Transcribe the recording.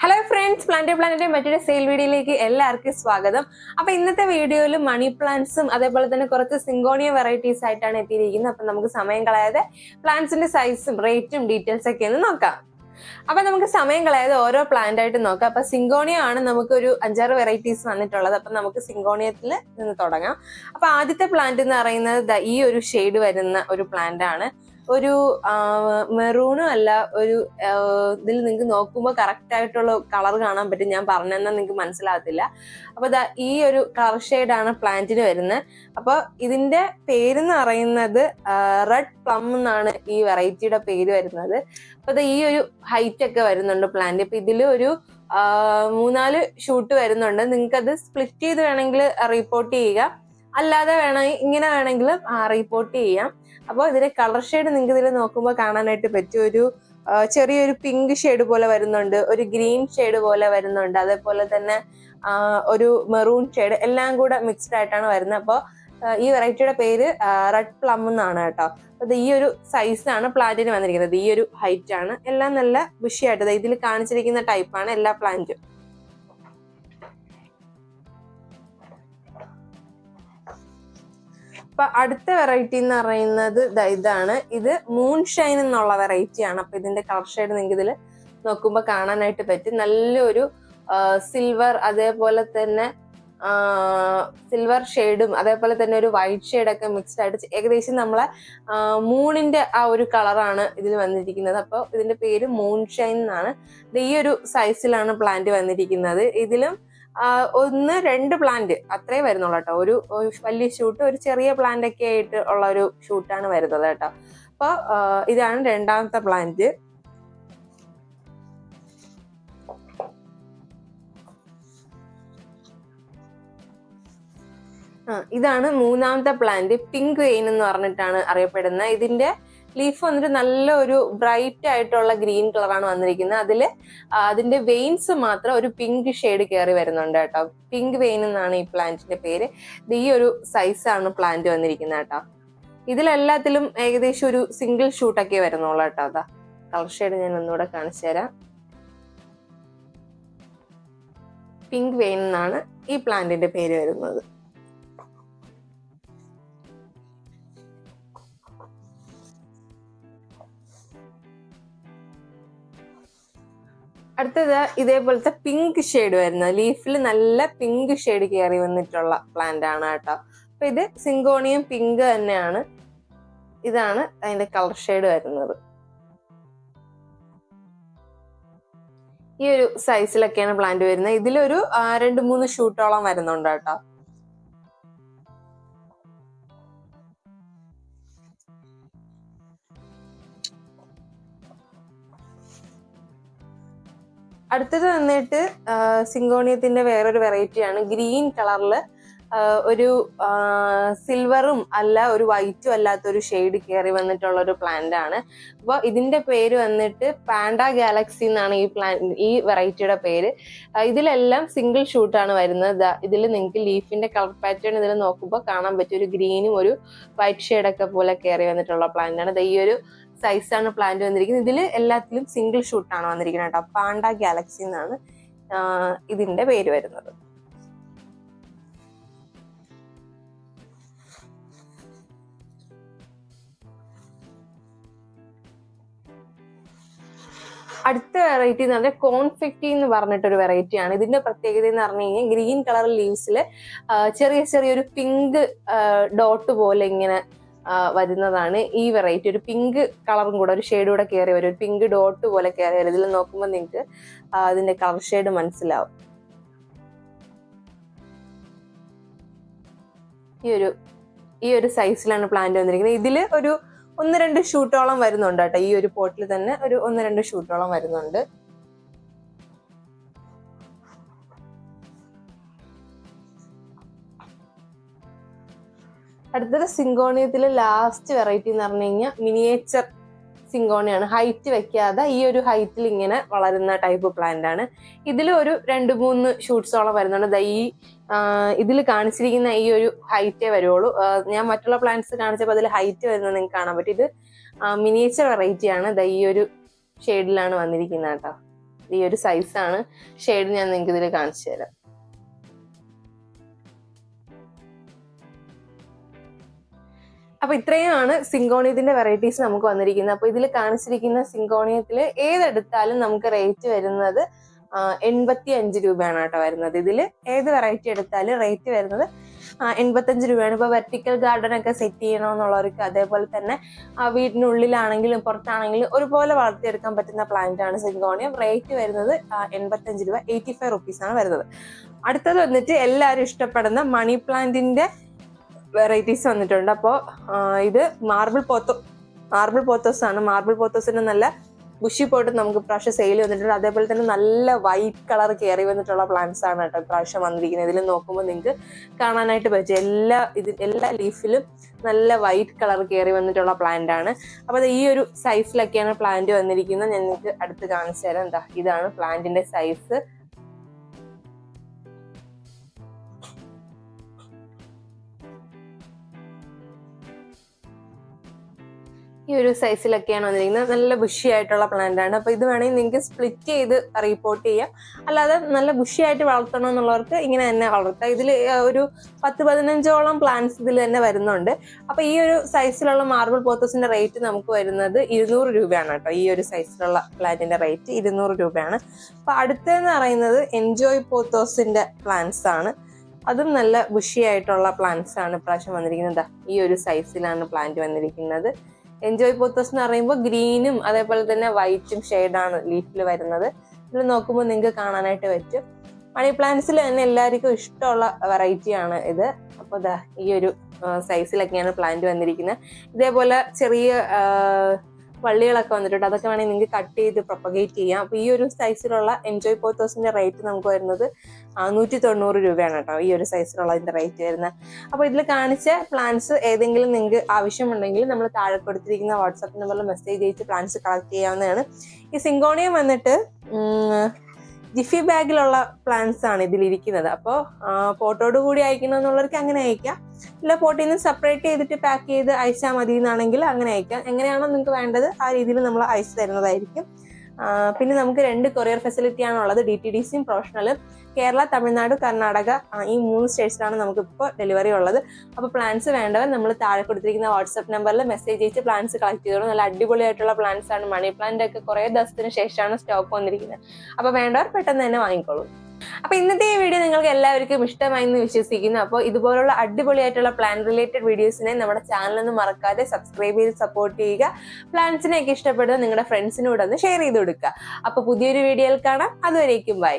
Hello friends plant planet മറ്റൊരു sale വീഡിയോയിലേക്ക് എല്ലാവർക്കും സ്വാഗതം. അപ്പൊ ഇന്നത്തെ വീഡിയോയിൽ മണി പ്ലാന്റ്സും അതേപോലെ തന്നെ കുറച്ച് സിങ്കോണിയ വെറൈറ്റീസ് ആയിട്ടാണ് എത്തിയിരിക്കുന്നത്. അപ്പൊ നമുക്ക് സമയം കളയാതെ പ്ലാന്റ്സിന്റെ സൈസും റേറ്റും ഡീറ്റെയിൽസ് ഒക്കെ ഒന്ന് നോക്കാം. അപ്പൊ നമുക്ക് സമയം കളയാതെ ഓരോ പ്ലാന്റ് ആയിട്ട് നോക്കാം. അപ്പൊ സിങ്കോണിയ ആണ് നമുക്ക് ഒരു അഞ്ചാറ് വെറൈറ്റീസ് വന്നിട്ടുള്ളത്. അപ്പൊ നമുക്ക് സിങ്കോണിയത്തിൽ നിന്ന് തുടങ്ങാം. അപ്പൊ ആദ്യത്തെ പ്ലാന്റ് എന്ന് പറയുന്നത് ഈ ഒരു ഷെയ്ഡ് വരുന്ന ഒരു പ്ലാന്റ് ആണ്. ഒരു മെറൂണും അല്ല ഒരു ഇതിൽ നിങ്ങൾക്ക് നോക്കുമ്പോൾ കറക്റ്റ് ആയിട്ടുള്ള കളർ കാണാൻ പറ്റും. ഞാൻ പറഞ്ഞെന്നാൽ നിങ്ങൾക്ക് മനസ്സിലാകത്തില്ല. അപ്പൊ ഇതാ ഈ ഒരു കളർ ഷെയ്ഡാണ് പ്ലാന്റിന് വരുന്നത് അപ്പൊ ഇതിന്റെ പേരെന്ന് പറയുന്നത് റെഡ് പ്ലം എന്നാണ് ഈ വെറൈറ്റിയുടെ പേര് വരുന്നത്. അപ്പൊ ഇത് ഈ ഒരു ഹൈറ്റ് ഒക്കെ വരുന്നുണ്ട് പ്ലാന്റ് അപ്പൊ ഇതിൽ ഒരു മൂന്നാൽ ഷൂട്ട് വരുന്നുണ്ട്. നിങ്ങൾക്ക് അത് സ്പ്ലിറ്റ് ചെയ്ത് വേണമെങ്കിൽ റിപ്പോർട്ട് ചെയ്യുക അല്ലാതെ വേണമെങ്കിൽ ഇങ്ങനെ വേണമെങ്കിലും റിപ്പോർട്ട് ചെയ്യാം. അപ്പോൾ ഇതിന്റെ കളർ ഷെയ്ഡ് നിങ്ങൾക്ക് ഇതിൽ നോക്കുമ്പോൾ കാണാനായിട്ട് പറ്റും ഒരു ചെറിയൊരു പിങ്ക് ഷെയ്ഡ് പോലെ വരുന്നുണ്ട് ഒരു ഗ്രീൻ ഷെയ്ഡ് പോലെ വരുന്നുണ്ട് അതേപോലെ തന്നെ ഒരു മെറൂൺ ഷെയ്ഡ് എല്ലാം കൂടെ മിക്സ്ഡ് ആയിട്ടാണ് വരുന്നത്. അപ്പോൾ ഈ വെറൈറ്റിയുടെ പേര് റെഡ് പ്ലം എന്നാണ് കേട്ടോ. അത് ഈ ഒരു സൈസാണ് പ്ലാന്റിന് വന്നിരിക്കുന്നത്. ഈ ഒരു ഹൈറ്റ് ആണ്. എല്ലാം നല്ല ബുഷിയായിട്ട് ഇതിൽ കാണിച്ചിരിക്കുന്ന ടൈപ്പാണ് എല്ലാ പ്ലാന്റും അപ്പൊ അടുത്ത വെറൈറ്റി എന്ന് പറയുന്നത് ഇതാണ്. ഇത് മൂൺ ഷൈൻ എന്നുള്ള വെറൈറ്റി ആണ്. അപ്പൊ ഇതിന്റെ കളർ ഷെയ്ഡ് നിങ്ങൾക്ക് ഇതിൽ നോക്കുമ്പോൾ കാണാനായിട്ട് പറ്റും. നല്ലൊരു സിൽവർ അതേപോലെ തന്നെ സിൽവർ ഷെയ്ഡും അതേപോലെ തന്നെ ഒരു വൈറ്റ് ഷെയ്ഡൊക്കെ മിക്സ്ഡ് ആയിട്ട് ഏകദേശം നമ്മളെ മൂണിന്റെ ആ ഒരു കളറാണ് ഇതിൽ വന്നിരിക്കുന്നത്. അപ്പോൾ ഇതിന്റെ പേര് മൂൺ ഷൈൻ എന്നാണ് ഈ ഒരു സൈസിലാണ് പ്ലാന്റ് വന്നിരിക്കുന്നത്. ഇതിലും ഒന്ന് രണ്ട് പ്ലാന്റ് അത്രേ വരുന്നുള്ളൂ കേട്ടോ. ഒരു വലിയ ഷൂട്ട് ഒരു ചെറിയ പ്ലാന്റ് ഒക്കെ ആയിട്ട് ഉള്ള ഒരു ഷൂട്ടാണ് വരുന്നത് കേട്ടോ. അപ്പൊ ഇതാണ് രണ്ടാമത്തെ പ്ലാന്റ് ഇതാണ് മൂന്നാമത്തെ പ്ലാന്റ് പിങ്ക് വെയിൻ എന്ന് പറഞ്ഞിട്ടാണ് അറിയപ്പെടുന്നത്. ഇതിന്റെ ലീഫ് വന്നിട്ട് നല്ല ഒരു ബ്രൈറ്റ് ആയിട്ടുള്ള ഗ്രീൻ കളറാണ് വന്നിരിക്കുന്നത്. അതിൽ അതിന്റെ വെയിൻസ് മാത്രം ഒരു പിങ്ക് ഷെയ്ഡ് കയറി വരുന്നുണ്ട് കേട്ടോ. പിങ്ക് വെയിൻ എന്നാണ് ഈ പ്ലാന്റിന്റെ പേര്. ഈ ഒരു സൈസാണ് പ്ലാന്റ് വന്നിരിക്കുന്നത് കേട്ടോ. ഇതിലെല്ലാത്തിലും ഏകദേശം ഒരു സിംഗിൾ ഷൂട്ടൊക്കെ വരുന്നുള്ളൂ കേട്ടോ അതാ. കളർ ഷെയ്ഡ് ഞാൻ ഒന്നുകൂടെ കാണിച്ചു തരാം. പിങ്ക് വെയിൻ എന്നാണ് ഈ പ്ലാന്റിന്റെ പേര് വരുന്നത്. അടുത്തത് ഇതേപോലത്തെ പിങ്ക് ഷെയ്ഡ് വരുന്നത്. ലീഫിൽ നല്ല പിങ്ക് ഷെയ്ഡ് കയറി വന്നിട്ടുള്ള പ്ലാന്റ് ആണ് കേട്ടോ. അപ്പൊ ഇത് സിങ്കോണിയം പിങ്ക് തന്നെയാണ്. ഇതാണ് അതിന്റെ കളർ ഷെയ്ഡ് വരുന്നത്. ഈ ഒരു സൈസിലൊക്കെയാണ് പ്ലാന്റ് വരുന്നത്. ഇതിലൊരു രണ്ട് മൂന്ന് ഷൂട്ടോളം വരുന്നുണ്ട് കേട്ടോ. അടുത്തത് വന്നിട്ട് സിങ്കോണിയത്തിന്റെ വേറൊരു വെറൈറ്റിയാണ്. ഗ്രീൻ കളറിൽ ഒരു സിൽവറും അല്ല ഒരു വൈറ്റും അല്ലാത്ത ഒരു ഷെയ്ഡ് കയറി വന്നിട്ടുള്ള ഒരു പ്ലാന്റ് ആണ് അപ്പോൾ ഇതിന്റെ പേര് വന്നിട്ട് പാൻഡ ഗാലക്സി എന്നാണ് ഈ പ്ലാൻ ഈ വെറൈറ്റിയുടെ പേര്. ഇതിലെല്ലാം സിംഗിൾ ഷൂട്ടാണ് വരുന്നത്. ഇതിൽ നിങ്ങൾക്ക് ലീഫിന്റെ കളർ പാറ്റേൺ ഇതിൽ നോക്കുമ്പോൾ കാണാൻ പറ്റും ഒരു ഗ്രീനും ഒരു വൈറ്റ് ഷെയ്ഡൊക്കെ പോലെ കയറി വന്നിട്ടുള്ള പ്ലാന്റ് ആണ് ഈ ഒരു സൈസാണ് പ്ലാന്റ് വന്നിരിക്കുന്നത്. ഇതിൽ എല്ലാത്തിലും സിംഗിൾ ഷൂട്ടാണ് വന്നിരിക്കുന്നത് കേട്ടോ. പാണ്ട ഗാലക്സി എന്നാണ് ഇതിന്റെ പേര് വരുന്നത്. അടുത്ത വെറൈറ്റി എന്ന് പറഞ്ഞാൽ കോൺഫെക്റ്റി എന്ന് പറഞ്ഞിട്ടൊരു വെറൈറ്റി ആണ്. ഇതിന്റെ പ്രത്യേകത എന്ന് പറഞ്ഞു കഴിഞ്ഞാൽ ഗ്രീൻ കളർ ലീവ്സിൽ ചെറിയ ചെറിയൊരു പിങ്ക് ഡോട്ട് പോലെ ഇങ്ങനെ വരുന്നതാണ്. ഈ വെറൈറ്റി ഒരു പിങ്ക് കളറും കൂടെ ഒരു ഷെയ്ഡ് കൂടെ കയറി വരും. ഒരു പിങ്ക് ഡോട്ട് പോലെ കയറി വരും. ഇതിൽ നോക്കുമ്പോൾ നിങ്ങൾക്ക് അതിന്റെ കളർ ഷെയ്ഡ് മനസ്സിലാവും. ഈ ഒരു ഈ ഒരു സൈസിലാണ് പ്ലാന്റ് വന്നിരിക്കുന്നത്. ഇതിൽ ഒരു ഒന്ന് രണ്ട് ഷൂട്ടോളം വരുന്നുണ്ട് കേട്ടോ. ഈ ഒരു പോട്ടിൽ തന്നെ ഒരു ഒന്ന് രണ്ട് ഷൂട്ടോളം വരുന്നുണ്ട്. അടുത്തത് സിങ്കോണിയത്തിലെ ലാസ്റ്റ് വെറൈറ്റി എന്ന് പറഞ്ഞു കഴിഞ്ഞാൽ മിനിയേച്ചർ സിങ്കോണിയാണ്. ഹൈറ്റ് വെക്കാതെ ഈ ഒരു ഹൈറ്റിൽ ഇങ്ങനെ വളരുന്ന ടൈപ്പ് പ്ലാന്റ് ആണ്. ഇതിൽ ഒരു രണ്ട് മൂന്ന് ഷൂട്ട്സോളം വരുന്നുണ്ട്. ഈ ഇതിൽ കാണിച്ചിരിക്കുന്ന ഈ ഒരു ഹൈറ്റേ വരുള്ളൂ ഞാൻ മറ്റുള്ള പ്ലാന്റ്സ് കാണിച്ചപ്പോൾ അതിൽ ഹൈറ്റ് വരുന്നത് നിങ്ങൾക്ക് കാണാൻ പറ്റും. ഇത് മിനിയേച്ചർ വെറൈറ്റി ആണ്. ഈ ഒരു ഷെയ്ഡിലാണ് വന്നിരിക്കുന്നത് കേട്ടോ. ഈ ഒരു സൈസാണ് ഷെയ്ഡ് ഞാൻ നിങ്ങൾക്ക് ഇതിൽ കാണിച്ചു തരാം. അപ്പൊ ഇത്രയുമാണ് സിങ്കോണിയത്തിന്റെ വെറൈറ്റീസ് നമുക്ക് വന്നിരിക്കുന്നത്. അപ്പൊ ഇതിൽ കാണിച്ചിരിക്കുന്ന സിങ്കോണിയത്തിൽ ഏതെടുത്താലും നമുക്ക് റേറ്റ് വരുന്നത് എൺപത്തി അഞ്ച് രൂപയാണ് കേട്ടോ വരുന്നത്. ഇതിൽ ഏത് വെറൈറ്റി എടുത്താലും റേറ്റ് വരുന്നത് എൺപത്തഞ്ച് രൂപയാണ്. ഇപ്പൊ വെർട്ടിക്കൽ ഗാർഡൻ ഒക്കെ സെറ്റ് ചെയ്യണമെന്നുള്ളവർക്ക് അതേപോലെ തന്നെ വീടിനുള്ളിലാണെങ്കിലും പുറത്താണെങ്കിലും ഒരുപോലെ വളർത്തിയെടുക്കാൻ പറ്റുന്ന പ്ലാന്റ് ആണ് സിങ്കോണിയം. റേറ്റ് വരുന്നത് എൺപത്തഞ്ച് രൂപ എയ്റ്റി ഫൈവ് റുപ്പീസ് ആണ് വരുന്നത്. അടുത്തത് വന്നിട്ട് എല്ലാവരും ഇഷ്ടപ്പെടുന്ന മണി പ്ലാന്റിന്റെ വെറൈറ്റീസ് വന്നിട്ടുണ്ട്. അപ്പോൾ ഇത് മാർബിൾ പോത്തോ മാർബിൾ പോത്തോസ് ആണ് മാർബിൾ പോത്തോസിന്റെ നല്ല ബുഷി പോയിട്ട് നമുക്ക് ഇപ്രാവശ്യം സെയിൽ വന്നിട്ടുണ്ട്. അതേപോലെ തന്നെ നല്ല വൈറ്റ് കളർ കയറി വന്നിട്ടുള്ള പ്ലാന്റ്സ് ആണ് കേട്ടോ ഇപ്രാവശ്യം വന്നിരിക്കുന്നത്. ഇതിൽ നോക്കുമ്പോൾ നിങ്ങൾക്ക് കാണാനായിട്ട് പറ്റും. എല്ലാ ഇത് എല്ലാ ലീഫിലും നല്ല വൈറ്റ് കളർ കയറി വന്നിട്ടുള്ള പ്ലാന്റ് ആണ്. അപ്പോൾ ഈ ഒരു സൈസിലൊക്കെയാണ് പ്ലാന്റ് വന്നിരിക്കുന്നത്. ഞാൻ നിങ്ങൾക്ക് അടുത്ത് കാണിച്ചു തരാം. എന്താ ഇതാണ് പ്ലാന്റിന്റെ സൈസ് ഈ ഒരു സൈസിലൊക്കെയാണ് വന്നിരിക്കുന്നത്. നല്ല ബുഷി ആയിട്ടുള്ള പ്ലാന്റ് ആണ്. അപ്പൊ ഇത് വേണമെങ്കിൽ നിങ്ങൾക്ക് സ്പ്ലിറ്റ് ചെയ്ത് റിപ്പോർട്ട് ചെയ്യാം. അല്ലാതെ നല്ല ബുഷി ആയിട്ട് വളർത്തണം എന്നുള്ളവർക്ക് ഇങ്ങനെ തന്നെ വളർത്താം. ഇതിൽ ഒരു പത്ത് പതിനഞ്ചോളം പ്ലാന്റ്സ് ഇതിൽ തന്നെ വരുന്നുണ്ട്. അപ്പൊ ഈ ഒരു സൈസിലുള്ള മാർബിൾ പോത്തോസിന്റെ റേറ്റ് നമുക്ക് വരുന്നത് ഇരുന്നൂറ് രൂപയാണ് കേട്ടോ. ഈ ഒരു സൈസിലുള്ള പ്ലാന്റിന്റെ റേറ്റ് ഇരുന്നൂറ് രൂപയാണ്. അപ്പൊ അടുത്തെന്ന് പറയുന്നത് എൻജോയ് പോത്തോസിന്റെ പ്ലാന്റ്സ് ആണ്. അതും നല്ല ബുഷി ആയിട്ടുള്ള പ്ലാന്റ്സ് ആണ് ഇപ്രാവശ്യം വന്നിരിക്കുന്നത്. ഈ ഒരു സൈസിലാണ് പ്ലാന്റ് വന്നിരിക്കുന്നത്. എൻജോയ് പോത്തോസ് എന്ന് പറയുമ്പോൾ ഗ്രീനും അതേപോലെ തന്നെ വൈറ്റും ഷെയ്ഡാണ് ലീഫിൽ വരുന്നത്. ഇതിൽ നോക്കുമ്പോൾ നിങ്ങൾക്ക് കാണാനായിട്ട് പറ്റും. മണി പ്ലാന്റ്സിൽ തന്നെ എല്ലാവർക്കും ഇഷ്ടമുള്ള വെറൈറ്റിയാണ് ഇത്. അപ്പോൾ ദാ ഈ ഒരു സൈസിലൊക്കെയാണ് പ്ലാന്റ് വന്നിരിക്കുന്നത്. ഇതേപോലെ ചെറിയ വള്ളികളൊക്കെ വന്നിട്ടുണ്ട്. അതൊക്കെ വേണമെങ്കിൽ നിങ്ങൾക്ക് കട്ട് ചെയ്ത് പ്രൊപ്പഗേറ്റ് ചെയ്യാം. അപ്പോൾ ഈ ഒരു സൈസിലുള്ള എൻജോയ് പോത്തോസിന്റെ റേറ്റ് നമുക്ക് വരുന്നത് നൂറ്റി തൊണ്ണൂറ് രൂപയാണ് കേട്ടോ ഈ ഒരു സൈസിലുള്ള സൈസിലുള്ളതിന്റെ റേറ്റ് വരുന്നത് അപ്പോൾ ഇതിൽ കാണിച്ച പ്ലാൻസ് ഏതെങ്കിലും നിങ്ങൾക്ക് ആവശ്യമുണ്ടെങ്കിൽ നമ്മൾ താഴെ കൊടുത്തിരിക്കുന്ന വാട്സാപ്പ് നമ്പറിൽ മെസ്സേജ് അയച്ച് പ്ലാൻസ് കളക്ട് ചെയ്യാവുന്നതാണ്. ഈ സിങ്കോണിയം വന്നിട്ട് ജിഫി ബാഗിലുള്ള പ്ലാൻസ് ആണ് ഇതിലിരിക്കുന്നത്. അപ്പോൾ പോട്ടോട് കൂടി അയക്കണമെന്നുള്ളവർക്ക് അങ്ങനെ അയക്കാം. ഇല്ല പോട്ടിൽ നിന്ന് സെപ്പറേറ്റ് ചെയ്തിട്ട് പാക്ക് ചെയ്ത് അയച്ചാൽ മതി എന്നാണെങ്കിൽ അങ്ങനെ അയക്കാം. എങ്ങനെയാണോ നിങ്ങൾക്ക് വേണ്ടത് ആ രീതിയിൽ നമ്മൾ അയച്ചു തരുന്നതായിരിക്കും. പിന്നെ നമുക്ക് രണ്ട് കൊറിയർ ഫെസിലിറ്റി ഉള്ളത് ഡി ടി ഡി സിയും പ്രൊഫഷണലും കേരള തമിഴ്നാട് കർണാടക ഈ മൂന്ന് സ്റ്റേറ്റ്സിലാണ് നമുക്ക് ഇപ്പോൾ ഡെലിവറി ഉള്ളത്. അപ്പോൾ പ്ലാൻസ് വേണ്ടവർ നമ്മൾ താഴെ കൊടുത്തിരിക്കുന്ന വാട്സ്ആപ്പ് നമ്പറിൽ മെസ്സേജ് അയച്ച് പ്ലാൻസ് കളക്ട് ചെയ്തോളൂ. നല്ല അടിപൊളിയായിട്ടുള്ള പ്ലാൻസ് ആണ്. മണി പ്ലാന്റ് ഒക്കെ കുറേ ദിവസത്തിന് ശേഷമാണ് സ്റ്റോക്ക് വന്നിരിക്കുന്നത്. അപ്പോൾ വേണ്ടവർ പെട്ടെന്ന് തന്നെ വാങ്ങിക്കോളൂ. അപ്പൊ ഇന്നത്തെ ഈ വീഡിയോ നിങ്ങൾക്ക് എല്ലാവർക്കും ഇഷ്ടമായി എന്ന് വിശ്വസിക്കുന്നു. അപ്പോൾ ഇതുപോലുള്ള അടിപൊളിയായിട്ടുള്ള പ്ലാൻ റിലേറ്റഡ് വീഡിയോസിനെ നമ്മുടെ ചാനൽ ഒന്ന് മറക്കാതെ സബ്സ്ക്രൈബ് ചെയ്ത് സപ്പോർട്ട് ചെയ്യുക. പ്ലാൻസിനെ പ്ലാൻസിനെയൊക്കെ ഇഷ്ടപ്പെടുന്ന നിങ്ങളുടെ ഫ്രണ്ട്സിനോടൊന്ന് ഷെയർ ചെയ്ത് കൊടുക്കുക. അപ്പൊ പുതിയൊരു വീഡിയോയിൽ കാണാം. അതുവരേക്കും ബൈ